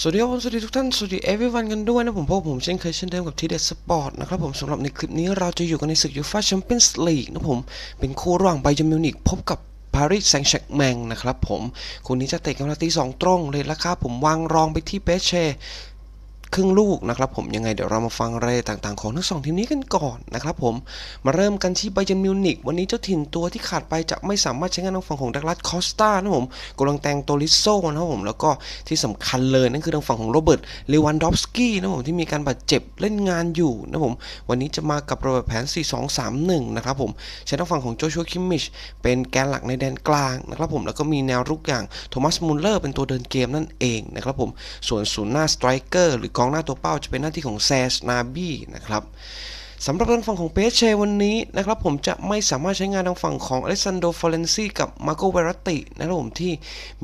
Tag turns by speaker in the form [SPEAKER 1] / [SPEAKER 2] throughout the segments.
[SPEAKER 1] สวัสดีครับผมสวัสดีทุกท่านสวัสดี everyone กันด้วยนะผมพบผมเช่นเคยเช่นเดิมกับทีเด็ดสปอร์ตนะครับผมสำหรับในคลิปนี้เราจะอยู่กันในศึกยูฟ่าแชมเปี้ยนส์ลีกนะผม เป็นคู่ระหว่างไบเยร์มิวนิกพบกับปารีสแซงต์แชร์แมงนะครับผม คู่นี้จะเตะกันเวลาตีสองตรงเลยราคาผมวางรองไปที่เปเช่ ครึ่งลูกนะครับผมยังไงเดี๋ยวเรามาฟังรายละเอียดต่างๆของทั้งสองทีมนี้กันก่อนนะครับผมมาเริ่มกันที่ไบเยร์นมิวนิกวันนี้เจ้าถิ่นตัวที่ขาดไปจะไม่สามารถใช้งานทางฝั่งของดักลัสคอสตานะผมกำลังแต่งโตลิโซนะครับผมแล้วก็ที่สำคัญเลยนั่นคือทางฝั่งของโรเบิร์ตเลวันดอฟสกี้นะผมที่มีการบาดเจ็บเล่นงานอยู่นะผมวันนี้จะมากับระเบิดแผน 4-2-3-1 นะครับผมใช้ทางฝั่งของโจชัวคิมมิชเป็นแกนหลักในแดนกลางนะครับผมแล้วก็มีแนวรุกอย่างโทมัสมุลเลอร์เป็นตัวเดินเกมนั่นเองนะครับผมส่วนศูนย์หน้าสไตรเกอร์หรือกองหน้าตัวเป้าจะเป็นหน้าที่ของแซชนาบีนะครับสำหรับทางฝั่งของเปเชวันนี้นะครับผมจะไม่สามารถใช้งานทางฝั่งของอเล็กซานโดฟอเรนซีกับมาโกเวรตินะครับผมที่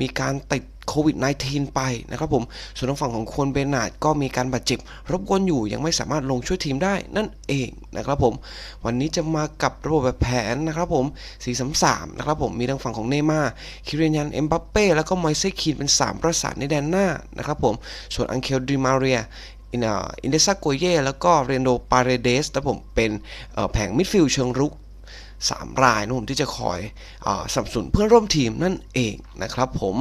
[SPEAKER 1] มีการติด โควิด -19 ไปนะครับผม ส่วนทางฝั่งของควรเบนาร์ดก็มีการบาดเจ็บ รบกวนอยู่ยังไม่สามารถลงช่วยทีมได้นั่นเองนะครับผม วันนี้จะมากับระบบแบบแผนนะครับผม4-3-3นะครับผม มีทางฝั่งของเนย์มาคิเรียนยัน เอ็มบัปเป้ แล้วก็มอยเซคีนเป็น 3 ประสานในแดนหน้านะครับผม ส่วนอังเคลดิมาเรียอินเดซาโกเย่แล้วก็เรนโดปาเรเดสนะผมเป็นแผงมิดฟิลด์เชิงรุก 3 รายนะผมที่จะคอยอสับสนเพื่อนร่วมทีมนั่นเองนะครับผม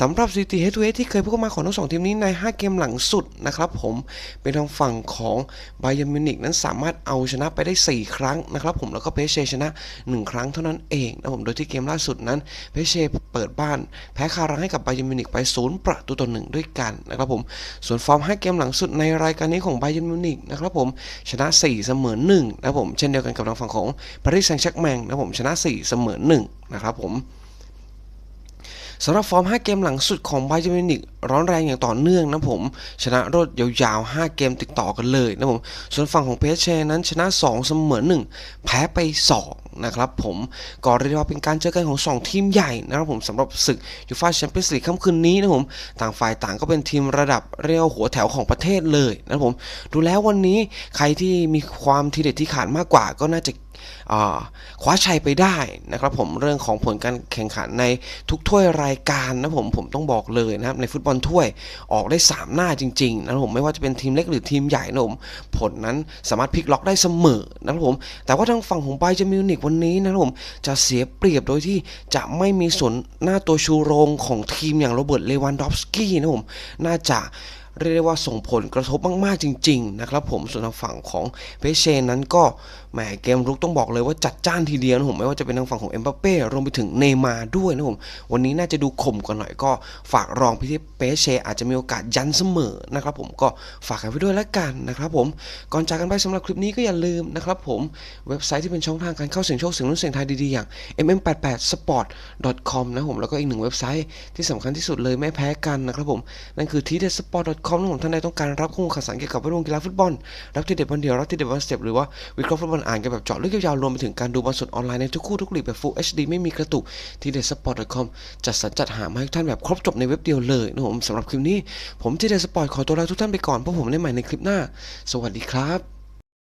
[SPEAKER 1] สำหรับสถิติ head to head ที่เคยพบกันมาของทั้งสองทีมนี้ใน 5 เกมหลังสุดนะครับผมเป็นทางฝั่งของไบเยอร์มิวนิกนั้นสามารถเอาชนะไปได้ 4 ครั้งนะครับผมแล้วก็เพเชชนะ 1 ครั้งเท่านั้นเองนะผมโดยที่เกมล่าสุดนั้นเพเชเปิดบ้าน แพ้คารังให้กับไบเยอร์มิวนิกไป 0 ประตูต่อ1ด้วยกันนะครับผมส่วนฟอร์ม 5 เกมหลังสุดในรายการนี้ของไบเยอร์มิวนิกนะครับผมชนะ 4 เสมอ1นะครับผมเช่นเดียวกันกับทางฝั่งของปารีสแซงแชร์แมงนะผมชนะ 4 เสมอ1นะครับผมสำหรับฟอร์ม 5 เกมหลังสุดของไบเยอร์มินิกร้อนแรงอย่างต่อเนื่องนะผม ชนะรวดยาวๆ 5 เกมติดต่อกันเลยนะผม ส่วนฝั่งของเพชเชนั้นชนะ 2 เสมอ 1 แพ้ไป 2 นะครับผมก็เรียกว่าเป็นการเจอกันของ 2 ทีมใหญ่นะครับผมสำหรับศึกยูฟ่าแชมเปี้ยนส์ลีกค่ำคืนนี้นะผม ต่างฝ่ายต่างก็เป็นทีมระดับเรียวหัวแถวของประเทศเลยนะผม ดูแล้ววันนี้ใครที่มีความทีเด็ดที่ขาดมากกว่าก็น่าจะ คว้าชัยไปได้นะครับผมเรื่องของผลการแข่งขันในทุกถ้วยรายการนะผมผมต้องบอกเลยนะครับในฟุตบอลถ้วยออกได้ 3 หน้าจริงๆนะผมไม่ว่าจะเป็นทีมเล็กหรือทีมใหญ่นะผมผลนั้นสามารถพลิกล็อกได้เสมอนะครับผมแต่ว่าทางฝั่งของไบเจมิวนิกวันนี้นะครับผมจะเสียเปรียบโดยที่จะไม่มีส่วนหน้าตัวชูโรงของทีมอย่างโรเบิร์ตเลวันดอฟสกี้นะผมน่าจะ เรียกได้ว่าส่งผลกระทบมากๆจริง ๆ นะครับผมส่วนทางฝั่งของเพเชนนั้นก็แหมเกมรุกต้องบอกเลยว่าจัดจ้านทีเดียวนะผมไม่ว่าจะเป็นทางฝั่งของเอ็มบัปเป้รวมไปถึงเนย์มาด้วยนะผมวันนี้น่าจะดูข่มกันหน่อยก็ฝากรองพี่ที่เปเชอาจจะมีโอกาสยันเสมอนะครับผมก็ฝากกันไว้ด้วยแล้วกันนะครับผมก่อนจากกันไปสำหรับคลิปนี้ก็อย่าลืมนะครับผมเว็บไซต์ที่เป็นช่องทางการเข้าเสียงโชคเสียงรุ่นเสียงไทยดีๆอย่าง mm88sport.com นะผมแล้วก็อีกหนึ่งเว็บไซต์ที่สำคัญที่สุดเลยไม่แพ้กันนะครับผมนั่นคือ t d s p o r t c o m นะผมท่านใดต้องการรับข้อมูลข่าวสารเกี่ยวกับวงกีฬาฟุตบอล รับที่เด็ดวันเดียวรับที่เด็ดวันสเต็ปหรือว่าวิเคราะห์ฟุตบอลอ่านกันแบบเจาะลึกยาวๆรวมไปถึงการดูบอลสดออนไลน์ในทุกคู่ทุกลีกแบบ Full HD ไม่มีกระตุกที่เด็ดสปอร์ต com จัดสรรจัดหามาให้ทุกท่านแบบครบจบในเว็บเดียวเลยนะผมสำหรับคลิปนี้ ผมที่เด็ดสปอร์ตขอตัวลาทุกท่านไปก่อนพบผมได้ใหม่ในคลิปหน้า สวัสดีครับ